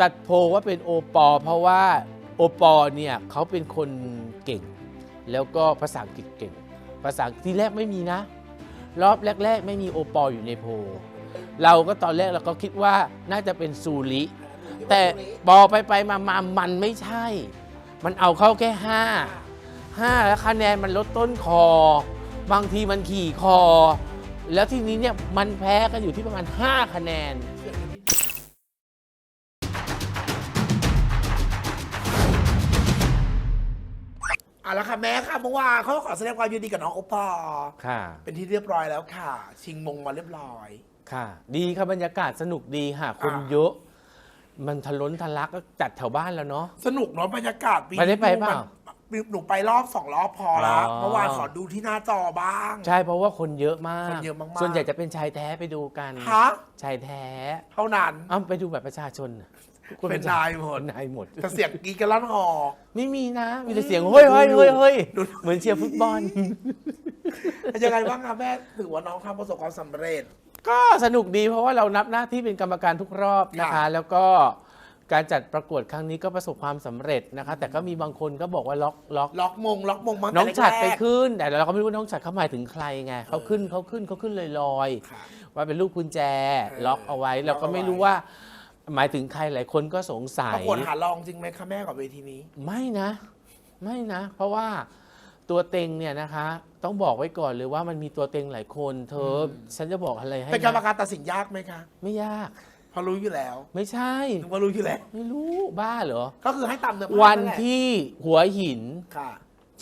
จัดโพว่าเป็นโอปอ เพราะว่าโอปอเนี่ยเขาเป็นคนเก่ง แล้วก็ภาษาอังกฤษเก่ง ภาษาที่แรกไม่มีนะ รอบแรก ๆ ไม่มีโอปออยู่ในโพเราก็ตอนแรกเราก็คิดว่าน่าจะเป็นซูริแต่ปอไปไปมามามันไม่ใช่ มันเอาเข้าแค่ห้าห้าแล้วคะแนนมันลดต้นคอ บางทีมันขี่คอ แล้วทีนี้เนี่ยมันแพ้กันอยู่ที่ประมาณ 5 คะแนน อะแล้วค่ะแม่ค่ะเมื่อวานเขาขอแสดงความยินดีกับน้องโอปอล์ค่ะ เป็นที่เรียบร้อยแล้วค่ะ ชิงมงมาเรียบร้อย ค่ะ ดีค่ะบรรยากาศสนุกดีค่ะ คนอ่า เยอะ มันทะล้นทะลักก็จัดแถวบ้านแล้วเนาะ สนุกเนาะบรรยากาศปีไปได้ไปเปล่ามันหนูไปรอบสองรอบพอละอ๋อ เมื่อวานขอดูที่หน้าจอบ้าง ใช่เพราะว่าคนเยอะมาก คนเยอะมากๆ ส่วนใหญ่จะเป็นชายแท้ไปดูกัน ฮะชายแท้เท่านั้น เอ้าไปดูแบบประชาชนน่ะทุก คเป็นนายหมดเป็นนายหมด แต่เสียงกรีดกันลั่นหอ ไม่มีนะ มีแต่เสียงเฮ้ยเฮ้ยเฮ้ยเฮ้ยดูเหมือนเชียร์ฟุตบอล ยังไงบ้างคะแม่ถือว่าน้องทำประสบความสำเร็จ ก็สนุกดีเพราะว่าเรานับหน้าที่เป็นกรรมการทุกรอบนะครัคะ บ แล้วก็การจัดประกวดครั้งนี้ก็ประสบความสำเร็จนะคะ แต่ก็มีบางคนก็บอกว่าล็อกล็อกล็อกมงล็อกมงมาน้องฉัดไปนขึ้น แต่เราก็ไม่รู้ว่าน้องฉัดเขาหมายถึงใครไงเขาขึ้นเขาขึ้นเขาขึ้นลอยลอยๆค่ะว่าเป็นลูกกุญแจเออล็อกเอาไว้ เราก็ไม่ล็อกเอาไว้รู้ว่า หมายถึงใครหลายคนก็สงสัปยระกวดหาลองจริงไหมคะแม่กับเวทีนี้ ไม่นะ ไม่นะ เพราะว่าตัวเต็งเนี่ยนะคะ ต้องบอกไว้ก่อนเลยว่ามันมีตัวเต็งหลายคนเธออฉันจะบอกอะไรให้เป็นกรรมนะการตัดสินยากไหมคะไม่ยาก เพอรู้อยู่แล้วไม่ใช่ นึกว่ารู้อยู่แล้ว ไม่รู้บ้าเหรอ ก็คือให้ตามเนื้อผ้าวันแหละที่หัวหิน ค่ะ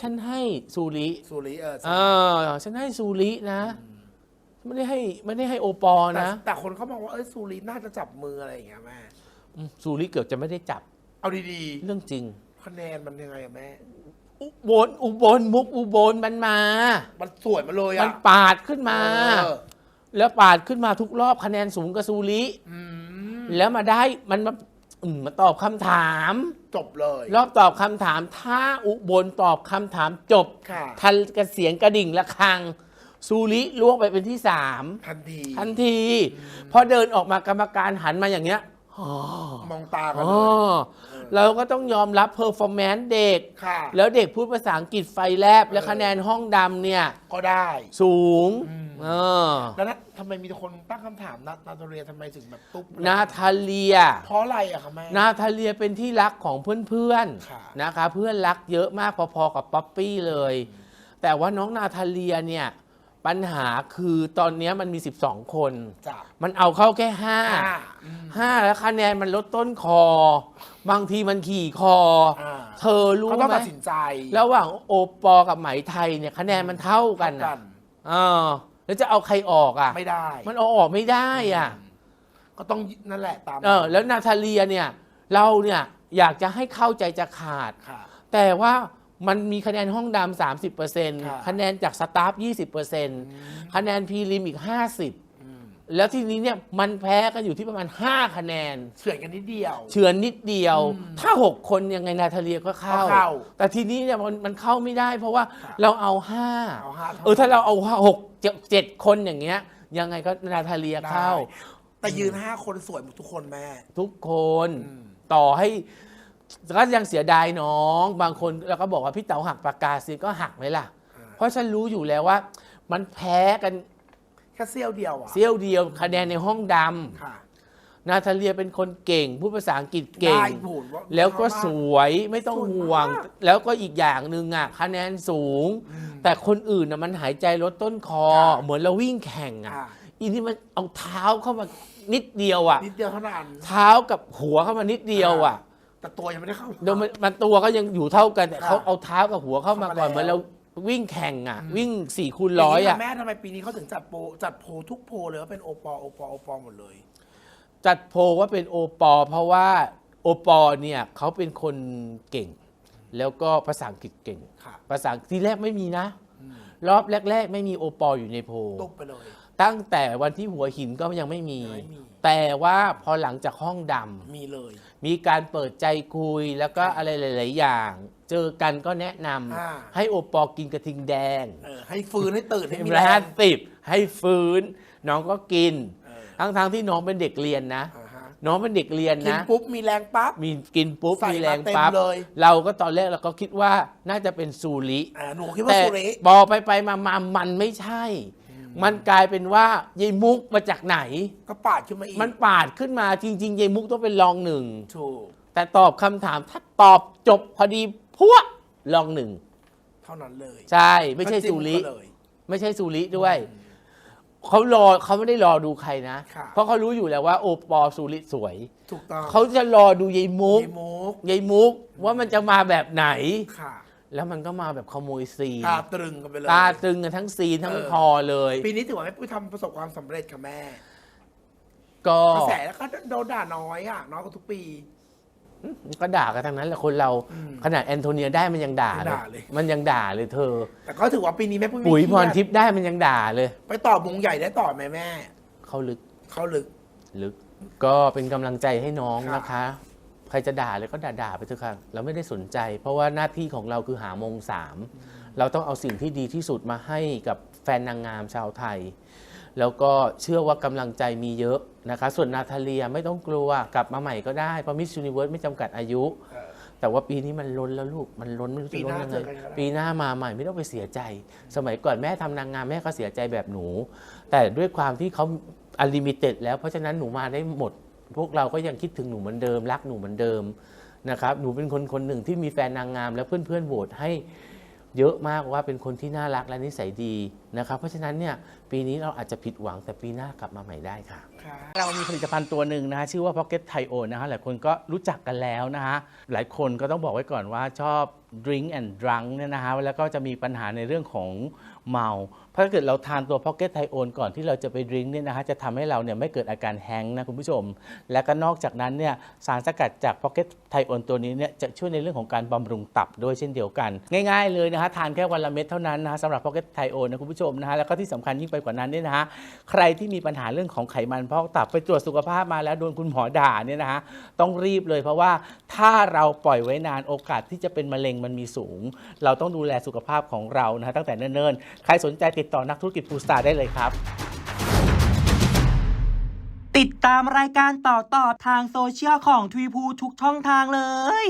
ฉันให้ซูริสุริเออเออฉันให้ซูรินะ ไม่ได้ให้ไม่ได้ให้โอปอแต่นะแต่คนเขามองว่าเอ้ยสุริน่าจะจับมืออะไรอย่างเงี้ยแม่อืมซูริเกือบจะไม่ได้จับเอาดีเรื่องจริง ๆคะแนนมันยังไงอะแม่ อุบลอุบลมุกอุบลมันมา มันสวยมาเลยมัอะนปาดขึ้นมา เออแล้วปาดขึ้นมาทุกรอบคะแนนสูงกับซูริอืมแล้วมาได้มันมาอืมมาตอบคำถาม จบเลยรอบตอบคำถามถ้าอุบลตอบคำถามจบค่ะ ทันกระเสียงกระดิ่งระฆัง ซูริล่วงไปเป็นที่สามทันทีทันที พอเดินออกมากรรมการหันมาอย่างเงี้ยอ๋อ มองตากันอ๋เลอย เราก็ต้องยอมรับเพอร์ฟอร์แมนซ์เด็ก ค่ะ แล้วเด็กพูดภาษาอังกฤษไฟแลบ และคะแนนห้องดำเนี่ย ก็ได้ สูงอืม เออแล้วนะทำไมมีคนตั้งคำถามนานาโตเรียทำไมถึงแบบตุ๊บนาทาเลีย เพราะอะไรอะคะแม่ นาทาเลียเป็นที่รักของเพื่อนค่ะ ๆนะคะ เพื่อนรักเยอะมากพอๆกับป๊อปปี้เลย แต่ว่าน้องนาทาเลียเนี่ย ปัญหาคือตอนเนี้ยมันมี 12 คน จ้ะ มันเอาเข้าแค่อ่า5อืม5แล้วคะแนนมันลดต้นคอ บางทีมันขี่คอ อ่า เธอรู้เขาต้องไหมตัดสินใจระหว่างโอปอกับไหมไทยเนี่ยคะแนนมันเท่ากันเท่านะเออแล้วจะเอาใครออกอะ ไม่ได้มันเอาออกไม่ได้อะ ก็ต้องนั่นแหละตามเออแล้วนาทาเลียเนี่ย เราเนี่ยอยากจะให้เข้าใจจะขาด ค่ะ แต่ว่า มันมีคะแนนห้องดำสามสิบเปอร์เซ็นต์ค่ะคะแนนจากสตาฟยี่สิบเปอร์เซ็นต์คะแนนพรีลิมอีกห้าสิบอืมแล้วทีนี้เนี่ยมันแพ้กันอยู่ที่ประมาณ 5 คะแนนเฉื่อยกันนิดเดียว เฉือนนิดเดียว ถ้า 6 คนยังไงนาทาเลียก็เข้าก็เข้าแต่ทีนี้เนี่ยมันมันเข้าไม่ได้ เพราะว่าค่ะเราเอา5เอาห้าท่เออถ้าเราเอาหกเจ็ดเจ็ดคนอย่างเงี้ย ยังไงก็นาทาเลียเข้าได้แต่ยืนห้าคนสวยหมดทุกคนแม่ ทุกคนอืมต่อให้ ก็ยังเสียดายน้อง บางคนแล้วก็บอกว่าพี่เต๋าหักปากกาสิก็หักไหมล่ะ เพราะฉันรู้อยู่แล้วว่า มันแพ้กันแค่เสี้ยวเดียวอะเสี้ยวเดียวคะแนนในห้องดค่ะำนาทาเลียเป็นคนเก่งพูดภาษาอังกฤษเก่ง ได้ผลว่าแล้วก็สวยไม่ต้องสวยมากห่วง แล้วก็อีกอย่างหนึ่งอะคะแนนสูง แต่คนอื่นน่ะมันหายใจลดต้นคอค่ะเหมือนเราวิ่งแข่งอะอะอีนี่มันเอาเท้าเข้ามานิดเดียวอะ นิดเดียวเท่านั้น เท้ากับหัวเข้ามานิดเดียวอะ แต่ตัวยังไม่ได้เข้าโดยมันมันตัวก็ยังอยู่เท่ากันแต่ค่ะเขาเอาเท้ากับหัวเข้ามาก่อนเข้ามาแล้วเหมือนเราวิ่งแข่งอะอืมวิ่งสี่คูณร้อยางนี้อะแม่ทำไมปีนี้เขาถึงจัดโปรจัดโพลทุกโพลเลยว่าเป็นโอปอโอปอโอปอหมดเลย จัดโพลว่าเป็นโอปอ เพราะว่าโอปอเนี่ยเขาเป็นคนเก่ง แล้วก็ภาษาอังกฤษเก่ง ค่ะ ภาษาที่แรกไม่มีนะ อืม รอบแรก ๆ ไม่มีโอปออยู่ในโพล ตุ๊บไปเลย ตั้งแต่วันที่หัวหินก็ยังไม่มี ยังไม่มี แต่ว่าพอหลังจากห้องดำมีเลย มีการเปิดใจคุยแล้วก็อะไรหลาย ๆ อย่าง เจอกันก็แนะนอ่าำให้โอปอกินกระทิงแดงเออให้ฟื้นให้ตื่นให้มีร้าแรนงติบให้ฟื้น น้องก็กิน เออทั้งๆที่น้องเป็นเด็กเรียนนะ อ่าฮะน้องเป็นเด็กเรียนกินนะ ปุ๊บมีแรงปั๊บ มีกินปุ๊บใส่มีแรงมาเต็มปั๊บเลย เราก็ตอนแรกเราก็คิดว่าน่าจะเป็นซูริ อ่าหนูคิดว่าแต่สุริ บอไปไปมามามันไม่ใช่ มันกลายเป็นว่ายายมุกมาจากไหน ก็ปาดขึ้นมาอีกมันปาดขึ้นมาจริงๆยายมุกต้องเป็นรองหนึ่ง ถูกแต่ตอบคำถามถ้าตอบจบพอดีพวกรองหนึ่ง เท่านั้นเลยใช่ ไม่ใช่ก็จิ้ซูริก็เลย ไม่ใช่ซูริด้วย เขารอเขาไม่ได้รอดูใครนะค่ะเพราะเขารู้อยู่แล้วว่าโอปอซูริสวย ถูกต้องเขาจะรอดูยายมุกมีมุกยายมุกว่ามันจะมาแบบไหน ค่ะ แล้วมันก็มาแบบขโมยซีนตาตรึงกันไปเลย ตาตึงกันทั้งซีนทั้งเออ พอเลย ปีนี้ถือว่าแม่ปุ้ยทำประสบความสำเร็จค่ะแม่ก็กระแสแล้วก็โดนด่าน้อยอะน้อยกว่าทุกปี ก็ด่ากันทั้งนั้นแหละคนเราอืมขนาดแอนโทเนียได้มันยังด่ายังเลยด่าเลยมันยังด่าเลยเธอ แต่ก็ถือว่าปีนี้แม่ปุ้ยไม่ปุ๋ยเคพรีรดทิพย์ได้มันยังด่าเลย ไปต่อมงใหญ่ได้ต่อไหมแม่ เขาลึก เขาลึก ลึก ก็เป็นกำลังใจให้น้องค่ะ นะคะ ใครจะด่าเลยก็ด่าด่าไปเถอะค่ะเราไม่ได้สนใจ เพราะว่าหน้าที่ของเราคือหามงสามเราต้องเอาสิ่งที่ดีที่สุดมาให้กับแฟนนางงามชาวไทย แล้วก็เชื่อว่ากำลังใจมีเยอะนะคะ ส่วนนาทาเลียไม่ต้องกลัวกลับมาใหม่ก็ได้เพราะมิส s u นิเวิร์สไม่จำกัดอายุเออแต่ว่าปีนี้มันล้นแล้วลูกมันล้นไม่รู้จะล้นยังไงปีหน้าเจอกันก็ได้ปีหน้ามาใหม่ไม่ต้องไปเสียใจ สมัยก่อนแม่ทำนางงามแม่ก็เสียใจแบบหนู แต่ด้วยความที่เขาอลิมิเต็ดแล้วเพราะฉะนั้นหนูมาได้หมด พวกเราก็ยังคิดถึงหนูเหมือนเดิม รักหนูเหมือนเดิมนะครับหนูเป็นคนคนหนึ่งที่มีแฟนนางงาม และเพื่อนๆโหวตให้เยอะมากว่าเป็นคนที่น่ารักและนิสัยดีนะครับ เพราะฉะนั้นเนี่ย ปีนี้เราอาจจะผิดหวังแต่ปีหน้ากลับมาใหม่ได้ค่ะ เรามีผลิตภัณฑ์ตัวหนึ่งนะฮะชื่อว่า Pocket Thai o นะฮะหลายคนก็รู้จักกันแล้วนะฮะหลายคนก็ต้องบอกไว้ก่อนว่าชอบ drink and drunk เนี่ยนะฮะแล้วก็จะมีปัญหาในเรื่องของเมา เพราะถ้าเกิดเราทานตัว Pocket Thai o ก่อนที่เราจะไปดื่มเนี่ยนะฮะจะทำให้เราเนี่ยไม่เกิดอาการแฮงก์นะคุณผู้ชม และก็นอกจากนั้นเนี่ยสารสกัดจาก Pocket Thai o ตัวนี้เนี่ยจะช่วยในเรื่องของการบำรุงตับด้วยเช่นเดียวกัน ง่าย ๆเลยนะฮะทานแค่วันละเม็ดเท่านั้นนะฮะสำหรับ Pocket Thai o นะคุณผู้ชมนะฮะแล้วก็ที่สำคัญยิ่งไปกว่านั้นเนี่ยนะฮะใครที่มีปัญหาเรื่องของไขมันพอกตับไปตรวจสุขภาพมาแล้วโดนคุณหมอด่าเนี่ยนะฮะต้องรีบเลยเพราะว่าถ้าเราปล่อยไว้นานโอกาสที่จะเป็นมะเร็งมันมีสูง เราต้องดูแลสุขภาพของเรานะฮะตั้งแต่เนิ่นๆ ใครสนใจติดต่อนักธุรกิจฟูสตาร์ได้เลยครับติดตามรายการต่อต่อทางโซเชียลของทวีพูทุกช่องทางเลย